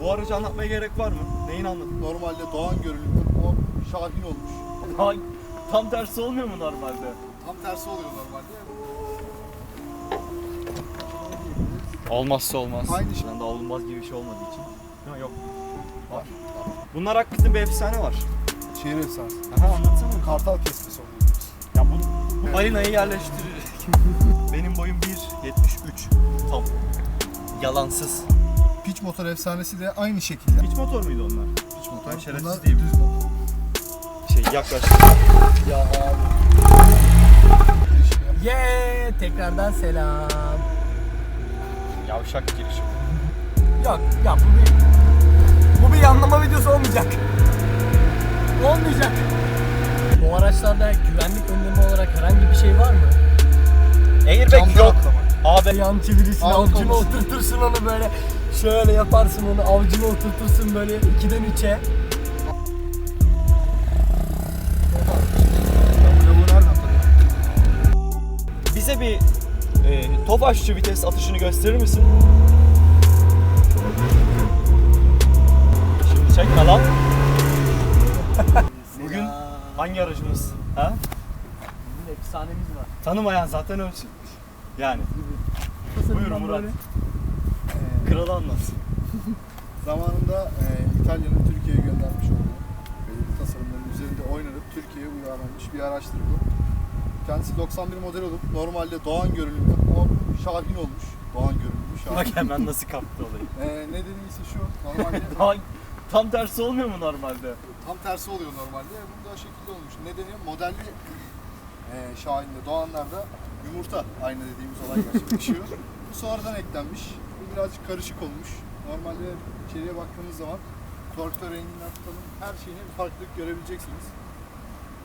Bu aracı anlatmaya gerek var mı? Neyin anlat? Normalde Doğan görünümlü o Şahin olmuş. Daha tam tersi olmuyor mu normalde? Tam tersi oluyor normalde. Olmazsa olmaz. Aynı şey. Daha olmaz gibi bir şey olmadığı için. Yok yok. Var. Bunlar hakkında bir efsane var. Şehir efsanesi. Aha anlatsana. Kartal kesmesi oluyor. Ya bu, bu balinayı yerleştirir. Benim boyum 1.73. Tam. Yalansız. Piç motor efsanesi de aynı şekilde. Hiç motor muydu onlar? Piç motor. Ben şerefsiz Bunlar değilim. düz motor. Şey yaklaştı. Ya abi. Yeee tekrardan selam. Yavşak girişim. Yok ya bu bir bu bir yanlama videosu olmayacak. Olmayacak. Bu araçlarda güvenlik önlemi olarak herhangi bir şey var mı? Airbag Camdan yok. atlamak. Abi Yan çevirirsin, Al avcuna konusu. oturtursun onu böyle. Şöyle yaparsın onu, avcuna oturtursun böyle 2'den 3'e. Ben bu lavuğu nereden tanıyorum? bize bir e, Tofaşçı vites atışını gösterir misin? Şimdi çekme lan. Bugün hangi aracımız? Ha? Bizim efsanemiz var. Tanımayan zaten ölsün. Yani Buyur Murat. Ee, kralı anlat. Zamanında e, İtalya'nın Türkiye'ye göndermiş olduğu belirli tasarımların üzerinde oynanıp Türkiye'ye uyarlanmış bir araçtır bu. Kendisi 91 model olup normalde Doğan görünümlü o Şahin olmuş. Doğan görünümlü Şahin. Bak hemen nasıl kaptı olayı. Ee, nedeni ise şu, normalde Daha tam tersi olmuyor mu normalde? tam tersi oluyor normalde. Bunda o şekilde olmuş. Nedeni modelli e, Şahin'de Doğanlar'da yumurta aynı dediğimiz olay gerçekleşiyor. Bu sonradan eklenmiş. Bu birazcık karışık olmuş. Normalde içeriye baktığınız zaman torpido renginden tutalım her şeyine bir farklılık görebileceksiniz.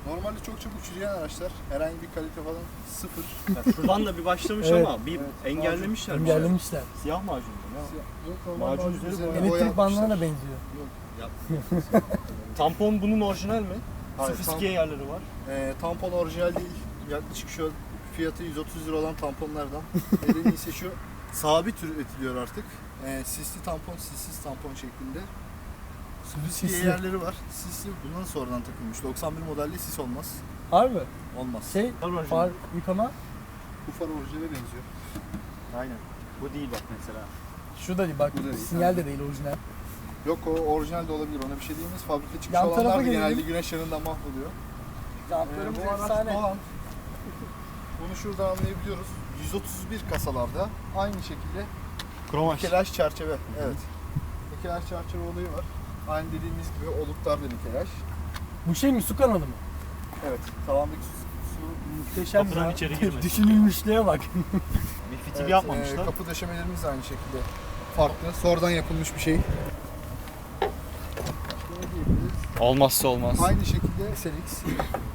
Normalde çok çabuk çürüyen araçlar. Herhangi bir kalite falan sıfır. Ya şuradan da bir başlamış Evet. ama bir Evet. engellemişler. Engellemişler. Siyah macun. Ya. Yok, normal Macun üzeri üzerine boya. boya Elektrik bandına yapmışlar. benziyor. Tampon bunun orijinal mi? Hayır, Sofistike yerleri var. Ee, tampon orijinal değil. Yaklaşık şu an fiyatı 130 lira olan tamponlardan. Nedeni ise şu sabit üretiliyor artık. Ee, sisli tampon, sissiz tampon şeklinde. Sisli Sisli. yerleri var. Sisli bundan sonradan takılmış. 91 modelli sis olmaz. Harbi. Olmaz. Şey, Orijinal. far yıkama. Bu far orijinale benziyor. Aynen. Bu değil bak mesela. Şu da değil bak, Bu da değil, sinyal de değil orijinal. Yok o orijinal de olabilir. Ona bir şey diyemeyiz. Fabrika çıkmış Yan tarafa olanlar da gelelim. genelde güneş yanında mahvoluyor. Ee, Jantlarımız bu araç efsane. Doğan. Bunu şuradan anlayabiliyoruz. 131 kasalarda aynı şekilde Kromaş. Nikelaj çerçeve. Evet. Nikelaj çerçeve olayı var. Aynı dediğimiz gibi oluklar da nikelaj. Bu şey mi, su kanalı mı? Evet. Tavandaki su, su Muhteşem Kapıdan ya. içeri girmesin. Düşünülmüşlüğe bak. Bir fitil evet, yapmamışlar. e, kapı döşemelerimiz de aynı şekilde farklı. Sonradan yapılmış bir şey. Olmazsa olmaz. Aynı şekilde SLX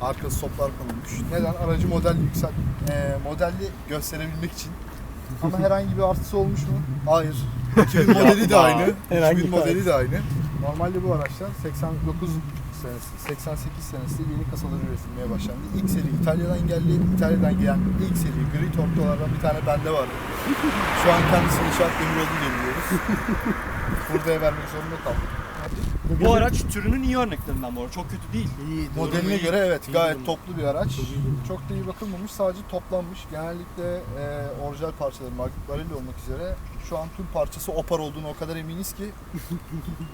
arkası soplar konulmuş. Neden? Aracı model yüksel, e, modelli gösterebilmek için. Ama herhangi bir artısı olmuş mu? Hayır. 2000 modeli de aynı. Herhangi 2000 bir modeli de aynı. Normalde bu araçlar 89 senesi, 88 senesinde yeni kasaları üretilmeye başlandı. İlk seri İtalya'dan geldi. İtalya'dan gelen ilk seri gri torpidolardan bir tane bende vardı. Şu an kendisini inşaat demiryolu diye biliyoruz. Buradaya vermek zorunda kaldık. Bu araç türünün iyi örneklerinden bu arada. Çok kötü değil. Modeline göre evet İyi gayet durum. toplu bir araç. Çok da iyi bakılmamış sadece toplanmış. Genellikle e, orijinal parçaları Mark Barelli olmak üzere şu an tüm parçası Opar olduğunu o kadar eminiz ki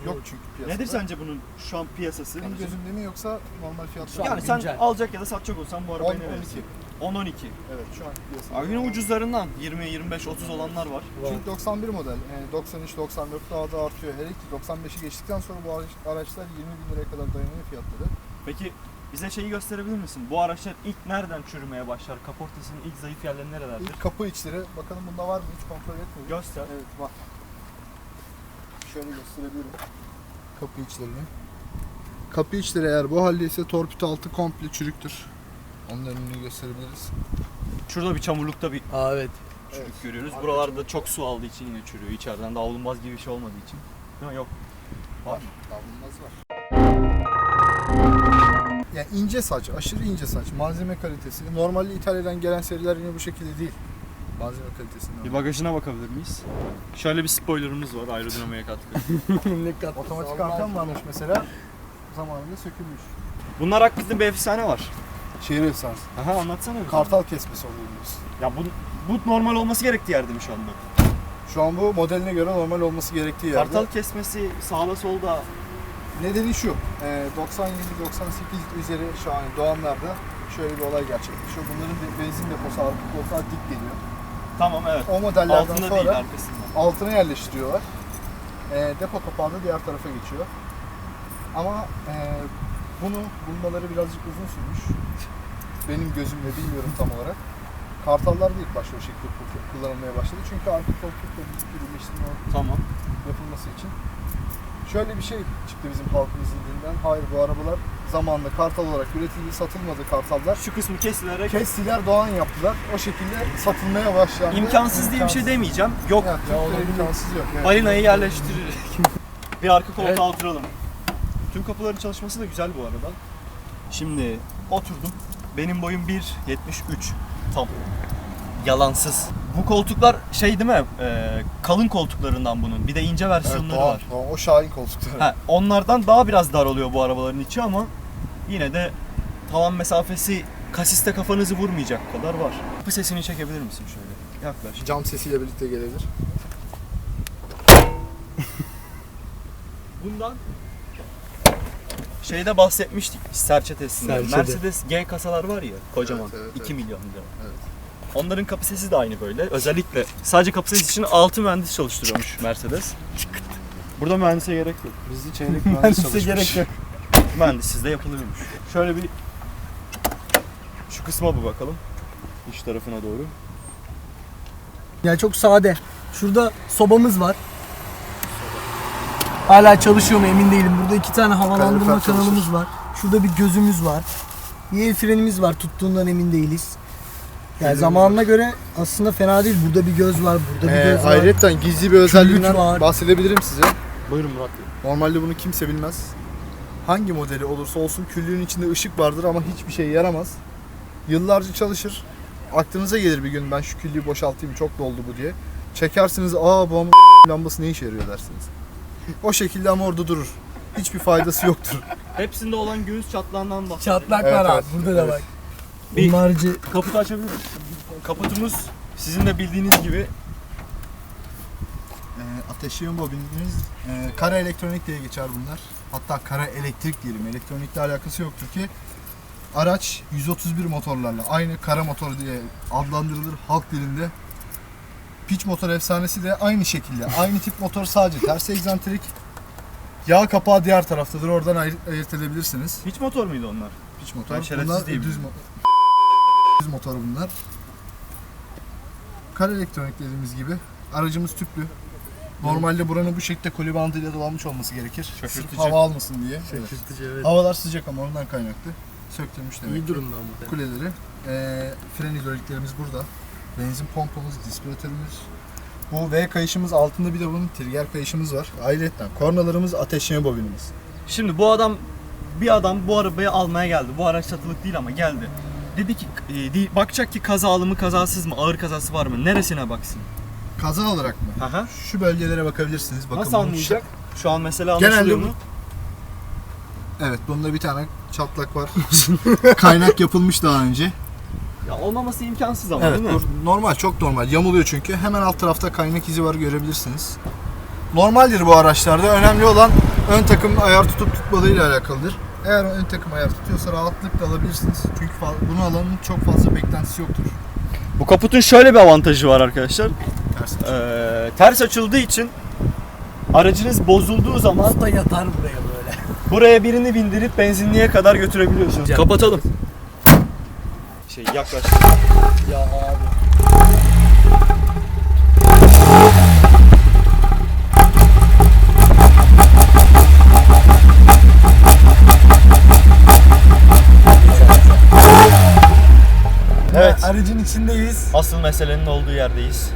yok çünkü piyasada. Nedir sence bunun şu an piyasası? Benim gözümde mi yoksa normal an Yani sen alacak ya da satacak olsan bu 10 arabayı ne 12. verirsin? 10-12. Evet şu an piyasada. Yine ucuzlarından 20, 25, 30 olanlar var. Çünkü 91 model. Yani 93 94 daha da artıyor. Hele ki 95'i geçtikten sonra bu araç- araçlar 20 bin liraya kadar dayanıyor fiyatları. Peki bize şeyi gösterebilir misin? Bu araçlar ilk nereden çürümeye başlar? Kaportasının ilk zayıf yerleri nerelerdir? İlk kapı içleri bakalım bunda var mı hiç kontrol etmedim. Göster. Evet var. Şöyle gösterebilirim. Kapı içlerini. Kapı içleri eğer bu haldeyse torpido altı komple çürüktür. Onun önünü gösterebiliriz. Şurada bir çamurlukta bir Aa, evet. çürük Evet. görüyoruz. Buralarda çok su aldığı için yine çürüyor. İçeriden davulunmaz gibi bir şey olmadığı için. Değil mi? Yok. Var. Davulmaz var. Yani ince saç, aşırı ince saç, malzeme kalitesi. Normalde İtalya'dan gelen seriler yine bu şekilde değil. Malzeme kalitesini Bir bagajına bakabilir miyiz? Şöyle bir spoilerımız var aerodinamiğe katkı. ne Otomatik aşkına. varmış mesela. Zamanında sökülmüş. Bunlar hakkında bir efsane var. Şehir efsanesi. Aha anlatsana bir. Kartal kesmesi oluyor biliyorsun. Ya bu, bu normal olması gerektiği yerde mi şu anda? Şu an bu modeline göre normal olması gerektiği yerde. Kartal kesmesi sağda solda Nedeni şu. E, 97-98 üzeri şu an Doğanlar'da şöyle bir olay gerçekleşiyor. Bunların de, benzin deposu arka koltuğa dik geliyor. tamam evet. O modellerden Altında sonra değil arkasında. altına yerleştiriyorlar. E, depo kapağı da diğer tarafa geçiyor. Ama e, bunu bulmaları birazcık uzun sürmüş. Benim gözümle bilmiyorum tam olarak. Kartallar da ilk başta o şekilde kul- kullanılmaya başladı. Çünkü arka koltukla birleştirme Tamam. yapılması için. Şöyle bir şey çıktı bizim halkımızın dilinden. Hayır bu arabalar zamanında kartal olarak üretildi, satılmadı kartallar. Şu kısmı kesilerek Kestiler, Doğan yaptılar. O şekilde satılmaya başlandı. imkansız diye bir şey demeyeceğim. Yok. Ya olabilir. imkansız yok. Evet. Balinayı yerleştirerek. bir arka koltuğa Evet. oturalım. Tüm kapıların çalışması da güzel bu arada. Şimdi oturdum. Benim boyum 1.73 tam. Yalansız. Bu koltuklar şey değil mi? Ee, kalın koltuklarından bunun. Bir de ince Evet, versiyonları Doğan, var. Doğan. O Şahin koltukları. Ha, onlardan daha biraz dar oluyor bu arabaların içi ama yine de tavan mesafesi kasiste kafanızı vurmayacak kadar var. Bu sesini çekebilir misin şöyle? Yaklaş. Cam sesiyle birlikte gelebilir. Bundan şeyde bahsetmiştik serçe testinde. Serçede. Mercedes G kasalar var ya kocaman. Evet, evet, 2 evet. milyon lira. Evet. Onların kapı sesi de aynı böyle. Özellikle sadece kapı sesi için 6 mühendis çalıştırıyormuş Mercedes. Burada mühendise gerek yok. Bizde çeyrek mühendis çalışmış. gerek yok. Mühendissiz de yapılıyormuş. Şöyle bir şu kısma bir bakalım. İç tarafına doğru. Ya çok sade. Şurada sobamız var. Hala çalışıyor mu emin değilim. Burada iki tane havalandırma Kalorifer kanalımız çalışır. var. Şurada bir gözümüz var. Bir el frenimiz var. Tuttuğundan emin değiliz. Yani Frenimiz zamanına göre aslında fena değil. Burada bir göz var. Burada bir Ee, göz var. ayrıca gizli bir özelliğinden var. bahsedebilirim size. Buyurun Murat Bey. Normalde bunu kimse bilmez. Hangi modeli olursa olsun küllüğün içinde ışık vardır ama hiçbir şey yaramaz. Yıllarca çalışır. Aklınıza gelir bir gün ben şu küllüğü boşaltayım çok doldu bu diye. Çekersiniz aa bu ama lambası ne işe yarıyor dersiniz. O şekilde ama orada durur. Hiçbir faydası yoktur. Hepsinde olan göğüs çatlağından bahsedelim. Çatlak Evet, var abi. evet. Burada da Evet. bak. Bir- Bunun harici Kaputu açabilir misin? Kaputumuz sizin de bildiğiniz gibi Ee, ateşleyen bobinimiz e, kara elektronik diye geçer bunlar. Hatta kara elektrik diyelim. Elektronikle alakası yoktur ki. Araç 131 motorlarla aynı kara motor diye adlandırılır halk dilinde. Piç motor efsanesi de aynı şekilde. Aynı tip motor sadece ters egzantrik. Yağ kapağı diğer taraftadır. Oradan ayırt, ayırt edebilirsiniz. hiç motor muydu onlar? Piç motor. Ben şerefsiz bunlar diye düz, biliyorum. mo- düz motor bunlar. Kara elektronik dediğimiz gibi. Aracımız tüplü. Normalde buranın bu şekilde koli bandıyla dolanmış olması gerekir. Sırf Şaşırtıcı. hava almasın diye. Evet. şaşırtıcı evet. Havalar sıcak ama ondan kaynaklı. Söktürmüş demek. İyi durumda ama. Kuleleri. Ee, fren hidroliklerimiz burada. Benzin pompamız, dispiratörümüz. Bu V kayışımız altında bir de bunun trigger kayışımız var. Ayrıca kornalarımız ateşleme bobinimiz. Şimdi bu adam bir adam bu arabayı almaya geldi. Bu araç satılık değil ama geldi. Dedi ki e, bakacak ki kazalı mı kazasız mı ağır kazası var mı neresine baksın. Kaza olarak mı? Aha. Şu bölgelere bakabilirsiniz. Bakın Nasıl anlayacak? Şu an mesela anlaşılıyor mu? Evet bunda bir tane çatlak var. Kaynak yapılmış daha önce. Ya olmaması imkansız ama Evet değil mi? normal çok normal. Yamuluyor çünkü. Hemen alt tarafta kaynak izi var görebilirsiniz. Normaldir bu araçlarda. Önemli olan ön takım ayar tutup tutmadığıyla alakalıdır. Eğer ön takım ayar tutuyorsa rahatlıkla alabilirsiniz. Çünkü fa- bunu alanın çok fazla beklentisi yoktur. Bu kaputun şöyle bir avantajı var arkadaşlar. Ters. Ee, ters açıldığı için aracınız bozulduğu zaman Usta yatar buraya böyle. buraya birini bindirip benzinliğe kadar götürebiliyorsunuz. Kapatalım. Şey yaklaş. Ya abi. Evet. Aracın içindeyiz. Asıl meselenin olduğu yerdeyiz.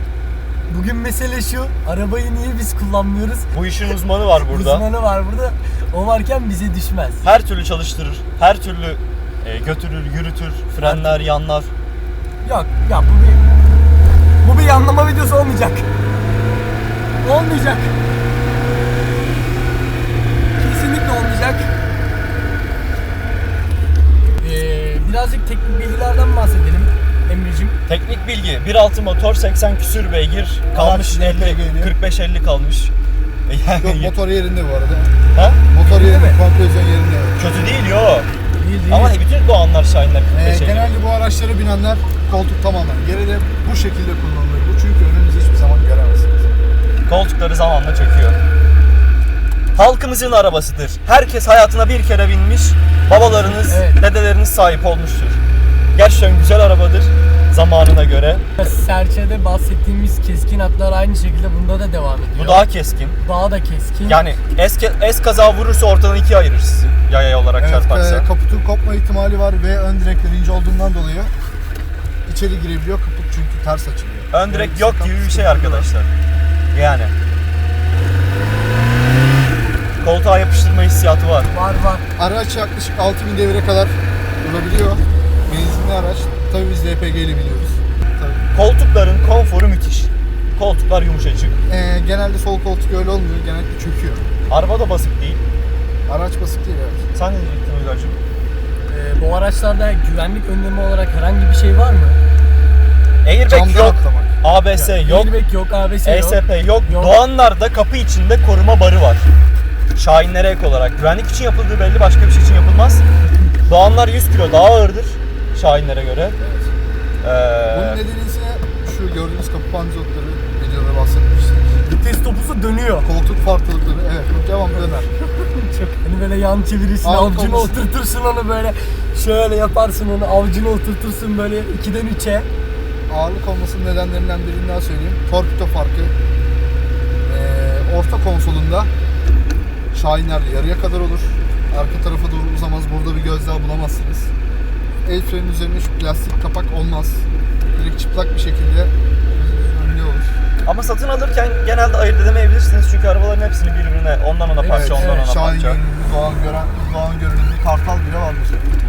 Bugün mesele şu. Arabayı niye biz kullanmıyoruz? Bu işin uzmanı var burada. Uzmanı var burada. O varken bize düşmez. Her türlü çalıştırır. Her türlü e, götürür, yürütür, frenler, yanlar. Yok ya bu bir bu yanlama videosu olmayacak. Olmayacak. Kesinlikle olmayacak. Ee, birazcık teknik bilgilerden bahsedelim Emre'cim. Teknik bilgi 1.6 motor 80 küsür beygir kalmış Araç 50 LPG'li. 45-50 kalmış. Yok Yani motor yerinde bu arada. ha? Motor yerinde, mi? kompresyon yerinde. kötü değil yo. Değil değil. Ama bütün Doğanlar Şahinler Ee, 45-50. genelde bu araçlara binenler koltuk tamamen geride bu şekilde kullanılır. Bu çünkü önünüzü hiçbir zaman göremezsiniz. Koltukları zamanla çöküyor. Halkımızın arabasıdır. Herkes hayatına bir kere binmiş. Babalarınız, Evet. dedeleriniz sahip olmuştur. Gerçekten güzel arabadır zamanına göre. Serçede bahsettiğimiz keskin hatlar aynı şekilde bunda da devam ediyor. Bu daha keskin. daha da keskin. Yani es, es kaza vurursa ortadan ikiye ayırır sizi. Yaya olarak Evet, çarparsa. e, kaputun kopma ihtimali var ve ön direkler ince olduğundan dolayı içeri girebiliyor. Kaput çünkü ters açılıyor. Ön direk Yani yok gibi bir şey arkadaşlar. Yani. Koltuğa yapıştırma hissiyatı var. var var. Araç yaklaşık 6000 devire kadar durabiliyor. Benzinli araç. Tabii biz LPG ile biliyoruz. Tabii. Koltukların konforu müthiş. Koltuklar yumuşacık. E, genelde sol koltuk öyle olmuyor. Genellikle çöküyor. Araba da basık değil. Araç basık değil evet. Sen ne diyecektin Uygar'cığım? Ee, bu araçlarda güvenlik önlemi olarak herhangi bir şey var mı? Airbag Camdan yok. atlamak. ABS yok. Airbag yok, ABS yok. ESP yok. Yok. Doğanlar'da kapı içinde koruma barı var. Şahinlere ek olarak. Güvenlik için yapıldığı belli başka bir şey için yapılmaz. Doğanlar 100 kilo daha ağırdır Şahinlere göre. Evet. Bunun Ee, nedeni ise şu gördüğünüz kapı panzotları videoda bahsetmiştik. Vites topusu dönüyor. Koltuk farklılıkları evet bu devam döner. Çok hani böyle yan çevirirsin, Ağır avcunu olmasın. oturtursun onu böyle şöyle yaparsın onu, avcunu oturtursun böyle 2'den 3'e. Ağırlık olmasının nedenlerinden birini daha söyleyeyim. Torpido farkı. Ee, orta konsolunda Şahinler'de yarıya kadar olur. Arka tarafa doğru uzamaz. Burada bir göz daha bulamazsınız. El frenin üzerine şu plastik kapak olmaz. Direkt çıplak bir şekilde önünde olur. ama satın alırken genelde ayırt edemeyebilirsiniz çünkü arabaların hepsini birbirine ondan ona parça Evet, ondan evet, ona Şahin parça. görünümlü, Doğan, gören, Doğan görünümlü kartal bile vardır.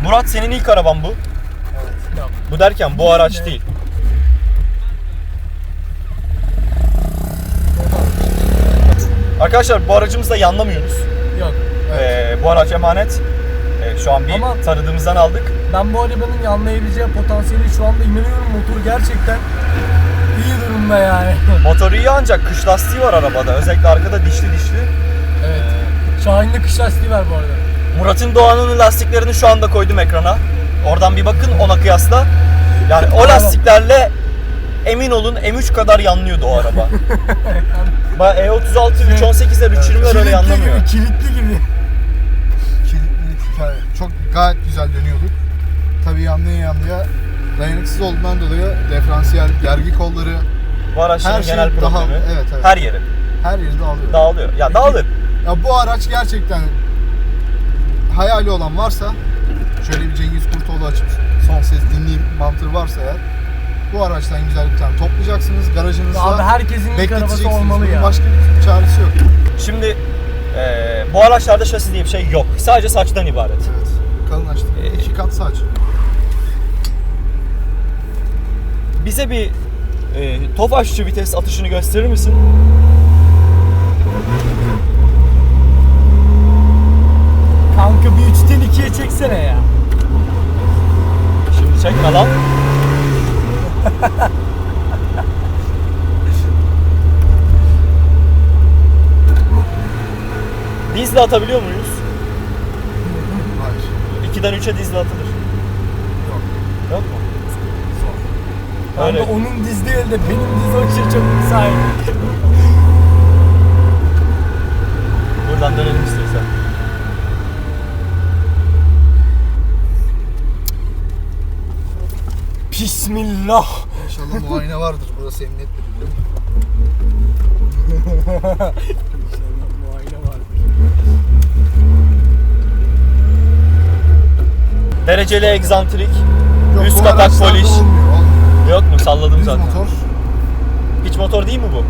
Murat senin ilk araban bu. Evet. Bu derken bu araç de. değil. Arkadaşlar bu aracımızda yanlamıyoruz. Yok. Ee, bu araç emanet. Ee, şu an bir Ama- tanıdığımızdan aldık. Ben bu arabanın yanlayabileceği potansiyeli şu anda inanıyorum. Motoru gerçekten iyi durumda yani. Motoru iyi ancak kış lastiği var arabada. Özellikle arkada dişli dişli. evet. Şahin'de kış lastiği var bu arada. Murat'ın Doğan'ın lastiklerini şu anda koydum ekrana. Oradan bir bakın ona kıyasla. Yani o lastiklerle emin olun M3 kadar yanlıyordu o araba. Ba- E E36 318'ler 320'ler öyle yanlamıyor. kilitli gibi. Gayet güzel dönüyorduk. Tabii yanlıya yanlıya dayanıksız olduğundan dolayı diferansiyel, gergi kolları Bu araçların her şey genel daha problemi evet evet. her yeri her yeri dağılıyor. dağılıyor. Ya dağılır. Ya bu araç gerçekten hayali olan varsa şöyle bir Cengiz Kurtoğlu açıp son ses dinleyeyim mantığı varsa eğer bu araçtan güzel bir tane toplayacaksınız garajınızda Abi herkesin ilk arabası olmalı ya. Başka bir çaresi yok. Şimdi eee, bu araçlarda şasi diye bir şey yok. Sadece saçtan ibaret. Evet. Kalın açtık. Ee, İki kat saç. Bize bir eee Tofaşçı vites atışını gösterir misin? Kanka bir 3'ten 2'ye çeksene ya. Şimdi çekme lan. Dizle atabiliyor muyuz? Hayır. 2'den 3'e dizle atılır. Yok. Yok mu? Son. Öyle. Kanka onun diz değil de benim diz o şey çok müsait. Buradan dönelim istiyorsan. Bismillah. İnşallah muayene vardır. Burası emniyet müdürlüğü. Muayene var. Dereceli egzantrik. Yok, Üst bu kapak araçlarda. Olmuyor. Yok mu? Salladım Düz zaten. motor. Hiç motor değil mi bu?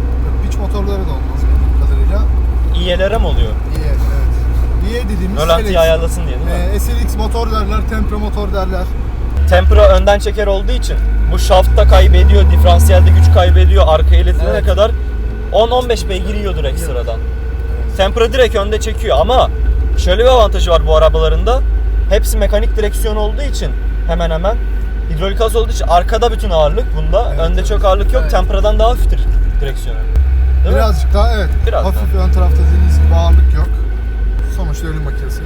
Piç motorları da olmaz bildiğim kadarıyla. İYLR mi oluyor? İyi evet. İyi dediğimiz Rölantiyi ayarlasın diye değil mi? Ee, SLX motor derler, Tempra motor derler. Tempra önden çeker olduğu için bu shaftta kaybediyor, diferansiyelde güç kaybediyor, arkaya iletilene Evet. kadar 10-15 beygir yiyordur ekstradan. Tempra direkt önde çekiyor ama şöyle bir avantajı var bu arabalarında. Hepsi mekanik direksiyon olduğu için hemen hemen hidrolik az olduğu için arkada bütün ağırlık bunda. Evet, önde evet. çok ağırlık yok. Evet. Tempra'dan daha hafiftir direksiyonu. Değil mi? Birazcık daha evet. Biraz hafif ön tarafta dediğiniz gibi ağırlık yok. Sonuçta ölüm makinesi.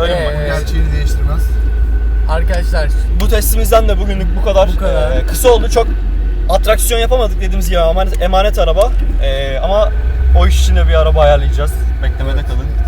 Öyle mi? Ee, Bu gerçeğini değiştirmez. Arkadaşlar Bu testimizden de bugünlük bu kadar. Bu kadar. Ee, kısa oldu. Çok atraksiyon yapamadık dediğimiz gibi emanet, emanet araba. Ee, ama o iş için de bir araba ayarlayacağız. Beklemede kalın. Evet, beklemede